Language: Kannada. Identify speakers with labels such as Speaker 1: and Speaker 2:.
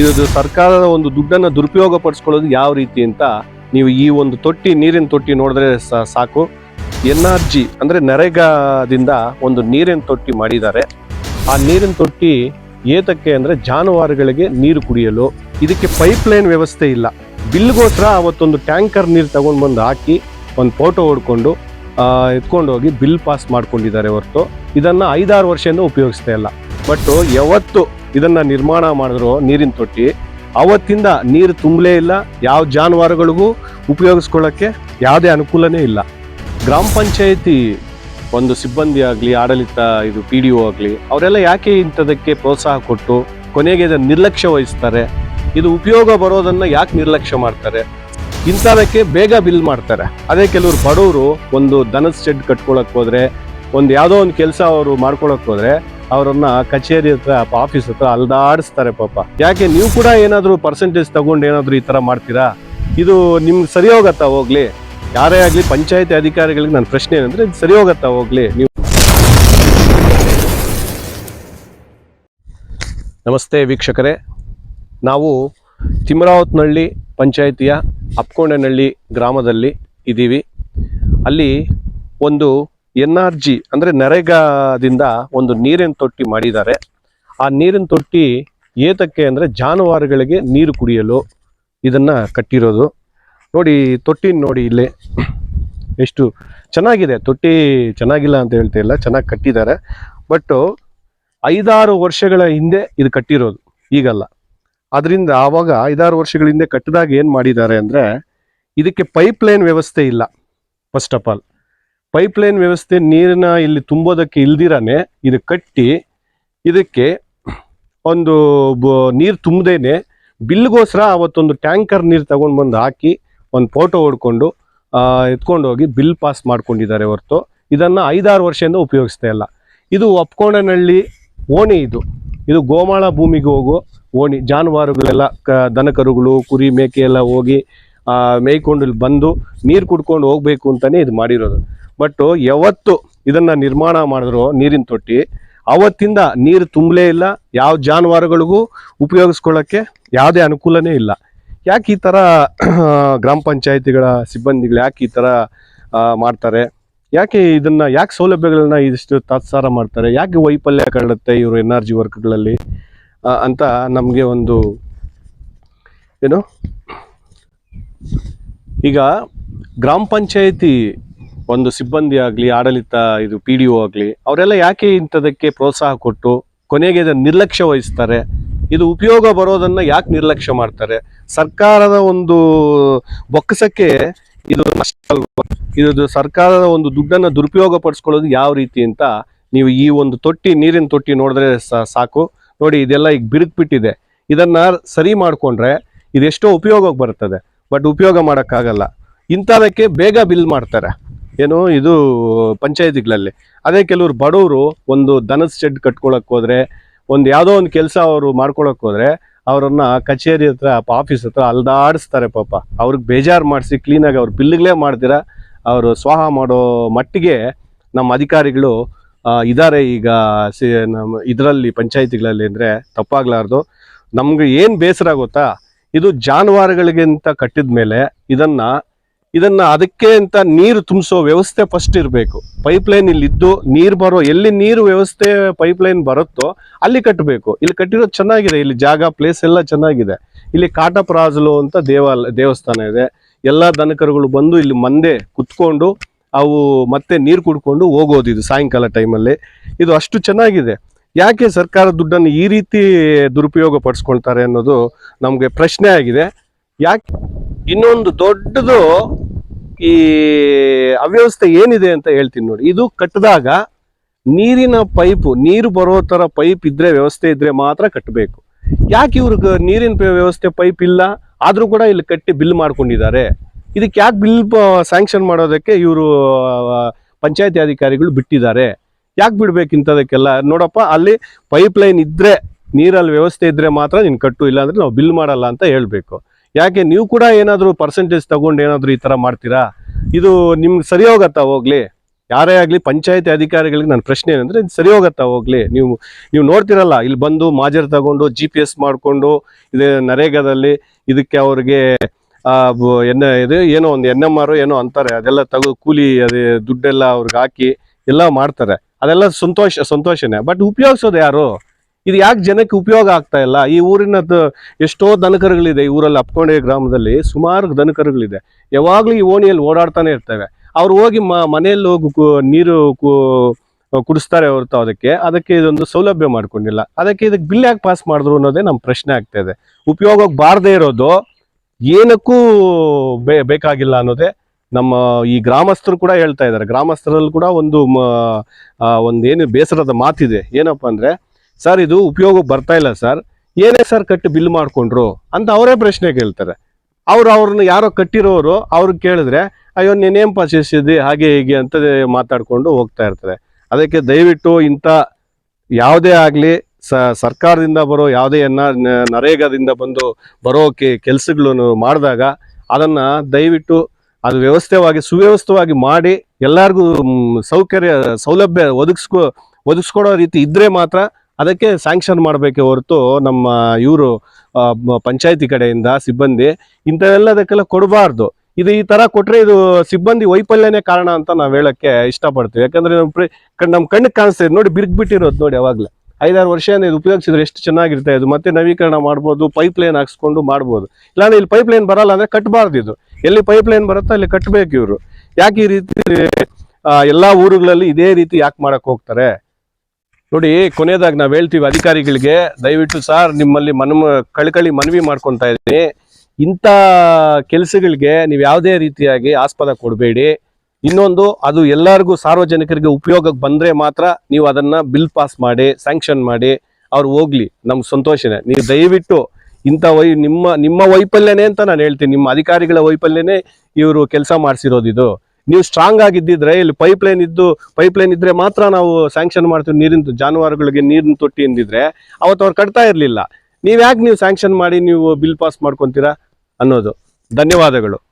Speaker 1: ಇದು ಸರ್ಕಾರದ ಒಂದು ದುಡ್ಡನ್ನು ದುರುಪಯೋಗ ಪಡಿಸ್ಕೊಳ್ಳೋದು ಯಾವ ರೀತಿ ಅಂತ ನೀವು ಈ ಒಂದು ತೊಟ್ಟಿ, ನೀರಿನ ತೊಟ್ಟಿ ನೋಡಿದ್ರೆ ಸಾಕು. ಎನ್ ಆರ್ ಜಿ ಅಂದರೆ ನರೇಗಾದಿಂದ ಒಂದು ನೀರಿನ ತೊಟ್ಟಿ ಮಾಡಿದ್ದಾರೆ. ಆ ನೀರಿನ ತೊಟ್ಟಿ ಏತಕ್ಕೆ ಅಂದರೆ ಜಾನುವಾರುಗಳಿಗೆ ನೀರು ಕುಡಿಯಲು. ಇದಕ್ಕೆ ಪೈಪ್ ಲೈನ್ ವ್ಯವಸ್ಥೆ ಇಲ್ಲ. ಬಿಲ್ಗೋಸ್ಕರ ಅವತ್ತೊಂದು ಟ್ಯಾಂಕರ್ ನೀರು ತಗೊಂಡು ಬಂದು ಹಾಕಿ ಒಂದು ಫೋಟೋ ಹೊಡ್ಕೊಂಡು ಎತ್ಕೊಂಡು ಹೋಗಿ ಬಿಲ್ ಪಾಸ್ ಮಾಡ್ಕೊಂಡಿದ್ದಾರೆ ಹೊರತು. ಇದನ್ನು ಐದಾರು ವರ್ಷದಿಂದ ಉಪಯೋಗಿಸ್ತಾ ಇಲ್ಲ. ಬಟ್ ಯಾವತ್ತು ಇದನ್ನ ನಿರ್ಮಾಣ ಮಾಡಿದ್ರು ನೀರಿನ ತೊಟ್ಟಿ. ಅವತ್ತಿಂದ ನೀರು ತುಂಬಲೇ ಇಲ್ಲ. ಯಾವ ಜಾನುವಾರುಗಳಿಗೂ ಉಪಯೋಗಿಸ್ಕೊಳ್ಳೋಕ್ಕೆ ಯಾವುದೇ ಅನುಕೂಲನೇ ಇಲ್ಲ. ಗ್ರಾಮ ಪಂಚಾಯಿತಿ ಒಂದು ಸಿಬ್ಬಂದಿ ಆಗಲಿ, ಆಡಳಿತ, ಇದು ಪಿ ಡಿ ಒ ಆಗಲಿ, ಅವರೆಲ್ಲ ಯಾಕೆ ಇಂಥದಕ್ಕೆ ಪ್ರೋತ್ಸಾಹ ಕೊಟ್ಟು ಕೊನೆಗೆ ಇದನ್ನು ನಿರ್ಲಕ್ಷ್ಯ ವಹಿಸ್ತಾರೆ? ಇದು ಉಪಯೋಗ ಬರೋದನ್ನು ಯಾಕೆ ನಿರ್ಲಕ್ಷ್ಯ ಮಾಡ್ತಾರೆ? ಇಂಥದಕ್ಕೆ ಬೇಗ ಬಿಲ್ ಮಾಡ್ತಾರೆ. ಅದೇ ಕೆಲವರು ಬಡವರು ಒಂದು ದನದ ಶೆಡ್ ಕಟ್ಕೊಳಕ್ಕೆ ಹೋದರೆ, ಒಂದು ಯಾವುದೋ ಒಂದು ಕೆಲಸ ಅವರು ಮಾಡ್ಕೊಳಕ್ಕೆ ಹೋದ್ರೆ ಅವರನ್ನ ಕಚೇರಿ ಹತ್ರ ಆಫೀಸ್ ಹತ್ರ ಅಲ್ದಾಡಿಸ್ತಾರೆ ಪಾಪ. ಯಾಕೆ, ನೀವು ಕೂಡ ಏನಾದರೂ ಪರ್ಸೆಂಟೇಜ್ ತಗೊಂಡು ಏನಾದರೂ ಈ ಥರ ಮಾಡ್ತೀರಾ? ಇದು ನಿಮ್ಗೆ ಸರಿ ಹೋಗತ್ತಾ ಹೋಗ್ಲಿ? ಯಾರೇ ಆಗಲಿ ಪಂಚಾಯತಿ ಅಧಿಕಾರಿಗಳಿಗೆ ನನ್ನ ಪ್ರಶ್ನೆ ಏನಂದ್ರೆ ಇದು ಸರಿ ಹೋಗತ್ತಾ ಹೋಗ್ಲಿ? ನೀವು ನಮಸ್ತೆ ವೀಕ್ಷಕರೇ. ನಾವು ತಿಮರಾವತ್ನಹಳ್ಳಿ ಪಂಚಾಯಿತಿಯ ಅಪ್ಕೊಂಡನಹಳ್ಳಿ ಗ್ರಾಮದಲ್ಲಿ ಇದ್ದೀವಿ ಅಲ್ಲಿ ಒಂದು ಎನ್ ಆರ್ ಜಿ ಅಂದರೆ ನರೇಗಾದಿಂದ ಒಂದು ನೀರಿನ ತೊಟ್ಟಿ ಮಾಡಿದ್ದಾರೆ. ಆ ನೀರಿನ ತೊಟ್ಟಿ ಏತಕ್ಕೆ ಅಂದರೆ ಜಾನುವಾರುಗಳಿಗೆ ನೀರು ಕುಡಿಯಲು ಇದನ್ನು ಕಟ್ಟಿರೋದು. ನೋಡಿ ತೊಟ್ಟಿನ ನೋಡಿ ಇಲ್ಲಿ ಎಷ್ಟು ಚೆನ್ನಾಗಿದೆ. ತೊಟ್ಟಿ ಚೆನ್ನಾಗಿಲ್ಲ ಅಂತ ಹೇಳ್ತಾ ಇಲ್ಲ, ಚೆನ್ನಾಗಿ ಕಟ್ಟಿದ್ದಾರೆ. ಬಟ್ ಐದಾರು ವರ್ಷಗಳ ಹಿಂದೆ ಇದು ಕಟ್ಟಿರೋದು, ಈಗಲ್ಲ. ಅದರಿಂದ ಆವಾಗ ಐದಾರು ವರ್ಷಗಳ ಹಿಂದೆ ಕಟ್ಟಿದಾಗ ಏನು ಮಾಡಿದ್ದಾರೆ ಅಂದರೆ ಇದಕ್ಕೆ ಪೈಪ್ ಲೈನ್ ವ್ಯವಸ್ಥೆ ಇಲ್ಲ, first of all. Pipeline ವ್ಯವಸ್ಥೆ ನೀರನ್ನ ಇಲ್ಲಿ ತುಂಬೋದಕ್ಕೆ ಇಲ್ದಿರಾನೆ ಇದು ಕಟ್ಟಿ ಇದಕ್ಕೆ ಒಂದು ನೀರು ತುಂಬದೇನೆ ಬಿಲ್ಗೋಸ್ಕರ ಅವತ್ತೊಂದು ಟ್ಯಾಂಕರ್ ನೀರು ತಗೊಂಡು ಬಂದು ಹಾಕಿ ಒಂದು ಫೋಟೋ ಹೊಡ್ಕೊಂಡು ಎತ್ಕೊಂಡು ಹೋಗಿ ಬಿಲ್ ಪಾಸ್ ಮಾಡ್ಕೊಂಡಿದ್ದಾರೆ ಹೊರತು. ಇದನ್ನು ಐದಾರು ವರ್ಷದಿಂದ ಉಪಯೋಗಿಸ್ತಾ ಇಲ್ಲ. ಇದು ಒಪ್ಕೊಂಡನಹಳ್ಳಿ ಓಣಿ ಇದು. ಇದು ಗೋಮಾಳ ಭೂಮಿಗೆ ಹೋಗೋ ಓಣಿ. ಜಾನುವಾರುಗಳೆಲ್ಲ ದನಕರುಗಳು, ಕುರಿ ಮೇಕೆ ಎಲ್ಲ ಹೋಗಿ ಮೇಯ್ಕೊಂಡು ಇಲ್ಲಿ ಬಂದು ನೀರು ಕುಡ್ಕೊಂಡು ಹೋಗ್ಬೇಕು ಅಂತಾನೆ ಇದು ಮಾಡಿರೋದು. ಬಟ್ ಯಾವತ್ತು ಇದನ್ನ ನಿರ್ಮಾಣ ಮಾಡಿದ್ರು ನೀರಿನ ತೊಟ್ಟಿ, ಅವತ್ತಿಂದ ನೀರು ತುಂಬಲೇ ಇಲ್ಲ, ಯಾವ ಜಾನುವಾರುಗಳಿಗೂ ಉಪಯೋಗಿಸ್ಕೊಳ್ಳೋಕ್ಕೆ ಯಾವುದೇ ಅನುಕೂಲನೇ ಇಲ್ಲ. ಯಾಕೆ ಈ ಥರ ಗ್ರಾಮ ಪಂಚಾಯತಿಗಳ ಸಿಬ್ಬಂದಿಗಳು ಯಾಕೆ ಈ ಥರ ಮಾಡ್ತಾರೆ? ಯಾಕೆ ಇದನ್ನು, ಯಾಕೆ ಸೌಲಭ್ಯಗಳನ್ನ ಇದಿಷ್ಟು ತಾತ್ಸಾರ ಮಾಡ್ತಾರೆ? ಯಾಕೆ ವೈಫಲ್ಯ ಕಾಣುತ್ತೆ ಇವರು ಎನ್ ಆರ್ ಜಿ ವರ್ಕ್ಗಳಲ್ಲಿ? ಅಂತ ನಮಗೆ ಒಂದು, ಏನು? ಈಗ ಗ್ರಾಮ ಪಂಚಾಯಿತಿ ಒಂದು ಸಿಬ್ಬಂದಿ ಆಗಲಿ, ಆಡಳಿತ, ಇದು ಪಿ ಡಿ ಒ ಆಗಲಿ, ಅವರೆಲ್ಲ ಯಾಕೆ ಇಂಥದಕ್ಕೆ ಪ್ರೋತ್ಸಾಹ ಕೊಟ್ಟು ಕೊನೆಗೆ ಇದನ್ನು ನಿರ್ಲಕ್ಷ್ಯ ವಹಿಸ್ತಾರೆ? ಇದು ಉಪಯೋಗ ಬರೋದನ್ನು ಯಾಕೆ ನಿರ್ಲಕ್ಷ್ಯ ಮಾಡ್ತಾರೆ? ಸರ್ಕಾರದ ಒಂದು ಬೊಕ್ಕಸಕ್ಕೆ ಇದು ಇದು ಸರ್ಕಾರದ ಒಂದು ದುಡ್ಡನ್ನು ದುರುಪಯೋಗ ಪಡಿಸ್ಕೊಳ್ಳೋದು ಯಾವ ರೀತಿ ಅಂತ ನೀವು ಈ ಒಂದು ತೊಟ್ಟಿ, ನೀರಿನ ತೊಟ್ಟಿ ನೋಡಿದ್ರೆ ಸಾಕು. ನೋಡಿ, ಇದೆಲ್ಲ ಈಗ ಬಿರುಕ್ಬಿಟ್ಟಿದೆ ಇದನ್ನು ಸರಿ ಮಾಡಿಕೊಂಡ್ರೆ ಇದೆಷ್ಟೋ ಉಪಯೋಗಕ್ಕೆ ಬರ್ತದೆ. ಬಟ್ ಉಪಯೋಗ ಮಾಡೋಕ್ಕಾಗಲ್ಲ. ಇಂಥದಕ್ಕೆ ಬೇಗ ಬಿಲ್ ಮಾಡ್ತಾರೆ. ಏನು, ಇದು ಪಂಚಾಯತಿಗಳಲ್ಲಿ. ಅದೇ ಕೆಲವರು ಬಡವರು ಒಂದು ದನದ ಶೆಡ್ ಕಟ್ಕೊಳಕ್ಕೆ ಹೋದ್ರೆ, ಒಂದು ಯಾವುದೋ ಒಂದು ಕೆಲಸ ಅವರು ಮಾಡ್ಕೊಳಕ್ಕೆ ಹೋದ್ರೆ, ಅವರನ್ನ ಕಚೇರಿ ಹತ್ರ ಆಫೀಸ್ ಹತ್ರ ಅಲ್ದಾಡಿಸ್ತಾರೆ ಪಾಪ. ಅವ್ರಿಗೆ ಬೇಜಾರು ಮಾಡಿಸಿ ಕ್ಲೀನಾಗಿ ಅವ್ರು ಬಿಲ್ಗಳೇ ಮಾಡ್ತೀರಾ? ಅವರು ಸ್ವಾಹ ಮಾಡೋ ಮಟ್ಟಿಗೆ ನಮ್ಮ ಅಧಿಕಾರಿಗಳು ಇದ್ದಾರೆ ಈಗ, ಸಿ ನಮ್ಮ ಇದರಲ್ಲಿ ಪಂಚಾಯತಿಗಳಲ್ಲಿ ಅಂದರೆ ತಪ್ಪಾಗಲಾರ್ದು. ನಮ್ಗೆ ಏನು ಬೇಸರ ಗೊತ್ತಾ? ಇದು ಜಾನುವಾರುಗಳಿಗೆ ಅಂತ ಕಟ್ಟಿದ ಮೇಲೆ ಇದನ್ನ ಇದನ್ನ ಅದಕ್ಕೆ ಅಂತ ನೀರು ತುಂಬಿಸೋ ವ್ಯವಸ್ಥೆ ಫಸ್ಟ್ ಇರಬೇಕು. ಪೈಪ್ ಲೈನ್ ಇಲ್ಲಿ ಇದ್ದು ನೀರು ಬರೋ, ಎಲ್ಲಿ ನೀರು ವ್ಯವಸ್ಥೆ ಪೈಪ್ ಲೈನ್ ಬರುತ್ತೋ ಅಲ್ಲಿ ಕಟ್ಟಬೇಕು. ಇಲ್ಲಿ ಕಟ್ಟಿರೋದು ಚೆನ್ನಾಗಿದೆ, ಇಲ್ಲಿ ಜಾಗ ಪ್ಲೇಸ್ ಎಲ್ಲ ಚೆನ್ನಾಗಿದೆ. ಇಲ್ಲಿ ಕಾಟಪ್ರಾಜಲು ಅಂತ ದೇವಾಲ, ದೇವಸ್ಥಾನ ಇದೆ. ಎಲ್ಲ ದನಕರುಗಳು ಬಂದು ಇಲ್ಲಿ ಮಂದೆ ಕುತ್ಕೊಂಡು ಅವು ಮತ್ತೆ ನೀರು ಕುಡ್ಕೊಂಡು ಹೋಗೋದು ಇದು ಸಾಯಂಕಾಲ ಟೈಮಲ್ಲಿ ಇದು ಅಷ್ಟು ಚೆನ್ನಾಗಿದೆ. ಯಾಕೆ ಸರ್ಕಾರ ದುಡ್ಡನ್ನು ಈ ರೀತಿ ದುರುಪಯೋಗ ಪಡಿಸ್ಕೊಳ್ತಾರೆ ಅನ್ನೋದು ನಮಗೆ ಪ್ರಶ್ನೆ ಆಗಿದೆ. ಯಾಕೆ ಇನ್ನೊಂದು ದೊಡ್ಡದು ಈ ಅವ್ಯವಸ್ಥೆ ಏನಿದೆ ಅಂತ ಹೇಳ್ತೀನಿ ನೋಡಿ. ಇದು ಕಟ್ಟಿದಾಗ ನೀರಿನ ಪೈಪು, ನೀರು ಬರೋ ಥರ ಪೈಪ್ ಇದ್ರೆ, ವ್ಯವಸ್ಥೆ ಇದ್ರೆ ಮಾತ್ರ ಕಟ್ಟಬೇಕು. ಯಾಕೆ ಇವ್ರಿಗೆ ನೀರಿನ ವ್ಯವಸ್ಥೆ ಪೈಪ್ ಇಲ್ಲ? ಆದರೂ ಕೂಡ ಇಲ್ಲಿ ಕಟ್ಟಿ ಬಿಲ್ ಮಾಡ್ಕೊಂಡಿದ್ದಾರೆ. ಇದಕ್ಕೆ ಯಾಕೆ ಬಿಲ್ ಸ್ಯಾಂಕ್ಷನ್ ಮಾಡೋದಕ್ಕೆ ಇವರು ಪಂಚಾಯತಿ ಅಧಿಕಾರಿಗಳು ಬಿಟ್ಟಿದ್ದಾರೆ? ಯಾಕೆ ಬಿಡ್ಬೇಕು ಇಂಥದಕ್ಕೆಲ್ಲ? ನೋಡಪ್ಪ, ಅಲ್ಲಿ ಪೈಪ್ ಲೈನ್ ಇದ್ರೆ, ನೀರಲ್ಲಿ ವ್ಯವಸ್ಥೆ ಇದ್ರೆ ಮಾತ್ರ ನೀನು ಕಟ್ಟು ಇಲ್ಲ ಅಂದ್ರೆ ನಾವು ಬಿಲ್ ಮಾಡಲ್ಲ ಅಂತ ಹೇಳ್ಬೇಕು. ಯಾಕೆ, ನೀವು ಕೂಡ ಏನಾದರೂ ಪರ್ಸೆಂಟೇಜ್ ತಗೊಂಡು ಏನಾದರೂ ಈ ಥರ ಮಾಡ್ತೀರಾ? ಇದು ನಿಮ್ಗೆ ಸರಿ ಹೋಗತ್ತಾ ಹೋಗ್ಲಿ? ಯಾರೇ ಆಗಲಿ ಪಂಚಾಯತಿ ಅಧಿಕಾರಿಗಳಿಗೆ ನನ್ನ ಪ್ರಶ್ನೆ ಏನಂದ್ರೆ, ಇದು ಸರಿ ಹೋಗತ್ತಾ ಹೋಗ್ಲಿ? ನೀವು ನೀವು ನೋಡ್ತಿರಲ್ಲ, ಇಲ್ಲಿ ಬಂದು ಮಾಜರ್ ತಗೊಂಡು ಜಿ ಪಿ ಎಸ್ ಮಾಡಿಕೊಂಡು, ಇದು ನರೇಗಾದಲ್ಲಿ ಇದಕ್ಕೆ ಅವ್ರಿಗೆ ಎನ್ನ ಇದು ಏನೋ ಒಂದು ಎನ್ ಎಂ ಆರ್ ಏನೋ ಅಂತಾರೆ, ಅದೆಲ್ಲ ತಗೋ, ಕೂಲಿ, ಅದೇ ದುಡ್ಡೆಲ್ಲ ಅವ್ರಿಗೆ ಹಾಕಿ, ಎಲ್ಲ ಮಾಡ್ತಾರೆ. ಅದೆಲ್ಲ ಸಂತೋಷ, ಸಂತೋಷನೇ. ಬಟ್ ಉಪಯೋಗಿಸೋದು ಯಾರು? ಇದು ಯಾಕೆ ಜನಕ್ಕೆ ಉಪಯೋಗ ಆಗ್ತಾ ಇಲ್ಲ? ಈ ಊರಿನ ದ- ಎಷ್ಟೋ ದನಕರುಗಳಿದೆ, ಈ ಊರಲ್ಲಿ ಅಪ್ಕೊಂಡೆ ಗ್ರಾಮದಲ್ಲಿ ಸುಮಾರು ದನಕರುಗಳಿದೆ. ಯಾವಾಗಲೂ ಈ ಓಣಿಯಲ್ಲಿ ಓಡಾಡ್ತಾನೆ ಇರ್ತವೆ. ಅವ್ರು ಹೋಗಿ ಮನೆಯಲ್ಲಿ ಹೋಗಿ ನೀರು ಕುಡಿಸ್ತಾರೆ ಹೊರತು ಅದಕ್ಕೆ. ಅದಕ್ಕೆ ಇದೊಂದು ಸೌಲಭ್ಯ ಮಾಡ್ಕೊಂಡಿಲ್ಲ. ಅದಕ್ಕೆ ಇದಕ್ಕೆ ಬಿಲ್ ಯಾಕೆ ಪಾಸ್ ಮಾಡಿದ್ರು ಅನ್ನೋದೇ ನಮ್ಮ ಪ್ರಶ್ನೆ ಆಗ್ತಾ ಇದೆ. ಉಪಯೋಗಕ್ಕೆ ಬಾರದೇ ಇರೋದು ಏನಕ್ಕೂ ಬೇಕಾಗಿಲ್ಲ ಅನ್ನೋದೇ ನಮ್ಮ ಈ ಗ್ರಾಮಸ್ಥರು ಕೂಡ ಹೇಳ್ತಾ ಇದ್ದಾರೆ. ಗ್ರಾಮಸ್ಥರಲ್ಲಿ ಕೂಡ ಒಂದು ಒಂದು ಏನು ಬೇಸರದ ಮಾತಿದೆ. ಏನಪ್ಪ ಅಂದರೆ, ಸರ್, ಇದು ಉಪಯೋಗಕ್ಕೆ ಬರ್ತಾ ಇಲ್ಲ ಸರ್. ಏನೇ ಸರ್ ಕಟ್ಟಿ ಬಿಲ್ ಮಾಡಿಕೊಂಡ್ರು? ಅಂತ ಅವರೇ ಪ್ರಶ್ನೆ ಕೇಳ್ತಾರೆ. ಅವ್ರು ಅವ್ರನ್ನ ಯಾರೋ ಕಟ್ಟಿರೋರು ಅವ್ರಿಗೆ ಕೇಳಿದ್ರೆ, ಅಯ್ಯೋ, ನೀನೇನು ಪರ್ಚೇಸಿದ್ದಿ ಹಾಗೆ ಹೀಗೆ ಅಂತ ಮಾತಾಡಿಕೊಂಡು ಹೋಗ್ತಾ ಇರ್ತಾರೆ. ಅದಕ್ಕೆ ದಯವಿಟ್ಟು ಇಂಥ ಯಾವುದೇ ಆಗಲಿ ಸ, ಸರ್ಕಾರದಿಂದ ಬರೋ ಯಾವುದೇ ಎನ್ನ ನರೇಗಾದಿಂದ ಬಂದು ಬರೋಕೆ ಕೆಲಸಗಳನ್ನು ಮಾಡಿದಾಗ ಅದನ್ನು ದಯವಿಟ್ಟು ಅದು ವ್ಯವಸ್ಥೆವಾಗಿ, ಸುವ್ಯವಸ್ಥವಾಗಿ ಮಾಡಿ ಎಲ್ಲರಿಗೂ ಸೌಕರ್ಯ, ಸೌಲಭ್ಯ ಒದಗಿಸ್ಕೊ, ಒದಗಿಸ್ಕೊಡೋ ರೀತಿ ಇದ್ರೆ ಮಾತ್ರ ಅದಕ್ಕೆ ಸ್ಯಾಂಕ್ಷನ್ ಮಾಡಬೇಕೆ ಹೊರತು ನಮ್ಮ ಇವರು ಪಂಚಾಯತಿ ಕಡೆಯಿಂದ ಸಿಬ್ಬಂದಿ ಇಂಥವೆಲ್ಲದಕ್ಕೆಲ್ಲ ಕೊಡಬಾರ್ದು. ಇದು ಈ ತರ ಕೊಟ್ಟರೆ ಇದು ಸಿಬ್ಬಂದಿ ವೈಫಲ್ಯನೇ ಕಾರಣ ಅಂತ ನಾವು ಹೇಳಕ್ಕೆ ಇಷ್ಟಪಡ್ತೀವಿ. ಯಾಕಂದ್ರೆ ನಮ್ಮ ನಮ್ಮ ಕಣ್- ನಮ್ ಕಣ್ಣಿಗೆ ಕಾಣಿಸ್ತಾ ನೋಡಿ ಬಿರ್ಗ್ಬಿಟ್ಟಿರೋದು ನೋಡಿ ಅವಾಗ್ಲೇ. ಐದಾರು ವರ್ಷ ಇದು ಉಪಯೋಗಿಸಿದ್ರೆ ಎಷ್ಟು ಚೆನ್ನಾಗಿರ್ತಾ ಇದು? ಮತ್ತೆ ನವೀಕರಣ ಮಾಡ್ಬೋದು ಪೈಪ್ ಲೈನ್ ಹಾಕ್ಸ್ಕೊಂಡು ಮಾಡ್ಬೋದು. ಇಲ್ಲಾಂದ್ರೆ ಇಲ್ಲಿ ಪೈಪ್ ಲೈನ್ ಬರಲ್ಲ ಅಂದ್ರೆ ಕಟ್ಟಬಾರ್ದು ಇದು. ಎಲ್ಲಿ ಪೈಪ್ ಲೈನ್ ಬರುತ್ತೋ ಅಲ್ಲಿ ಕಟ್ಟಬೇಕು ಇವರು. ಯಾಕೆ ಈ ರೀತಿ ಎಲ್ಲಾ ಊರುಗಳಲ್ಲಿ ಇದೇ ರೀತಿ ಯಾಕೆ ಮಾಡಕ್ ಹೋಗ್ತಾರೆ? ನೋಡಿ, ಕೊನೆಯದಾಗಿ ನಾವು ಹೇಳ್ತೀವಿ ಅಧಿಕಾರಿಗಳಿಗೆ, ದಯವಿಟ್ಟು ಸರ್ ನಿಮ್ಮಲ್ಲಿ ಮನ, ಕಳ್ಕಳಿ ಮನವಿ ಮಾಡ್ಕೊತಾ ಇದ್ದೀನಿ. ಇಂಥ ಕೆಲಸಗಳಿಗೆ ನೀವು ಯಾವುದೇ ರೀತಿಯಾಗಿ ಆಸ್ಪದ ಕೊಡಬೇಡಿ. ಇನ್ನೊಂದು, ಅದು ಎಲ್ಲರಿಗೂ ಸಾರ್ವಜನಿಕರಿಗೆ ಉಪಯೋಗಕ್ಕೆ ಬಂದ್ರೆ ಮಾತ್ರ ನೀವು ಅದನ್ನ ಬಿಲ್ ಪಾಸ್ ಮಾಡಿ ಸ್ಯಾಂಕ್ಷನ್ ಮಾಡಿ, ಅವ್ರು ಹೋಗ್ಲಿ. ನಮ್ಗೆ ಸಂತೋಷನೇ. ನೀವು ದಯವಿಟ್ಟು ಇಂಥ ವೈ, ನಿಮ್ಮ ನಿಮ್ಮ ವೈಫಲ್ಯನೇ ಅಂತ ನಾನು ಹೇಳ್ತೀನಿ. ನಿಮ್ಮ ಅಧಿಕಾರಿಗಳ ವೈಫಲ್ಯನೇ ಇವರು ಕೆಲಸ ಮಾಡಿಸಿರೋದು ಇದು. ನೀವು ಸ್ಟ್ರಾಂಗ್ ಆಗಿದ್ದಿದ್ರೆ, ಇಲ್ಲಿ ಪೈಪ್ ಲೈನ್ ಇದ್ದು ಪೈಪ್ ಲೈನ್ ಇದ್ರೆ ಮಾತ್ರ ನಾವು ಸ್ಯಾಂಕ್ಷನ್ ಮಾಡ್ತೀವಿ. ನೀರಿನ ಜಾನುವಾರುಗಳಿಗೆ ನೀರಿನ ತೊಟ್ಟಿ ಎಂದಿದ್ರೆ ಅವತ್ತು ಅವ್ರು ಕಟ್ತಾ ಇರಲಿಲ್ಲ. ನೀವು ಯಾಕೆ ನೀವು ಸ್ಯಾಂಕ್ಷನ್ ಮಾಡಿ ನೀವು ಬಿಲ್ ಪಾಸ್ ಮಾಡ್ಕೊತೀರಾ ಅನ್ನೋದು. ಧನ್ಯವಾದಗಳು.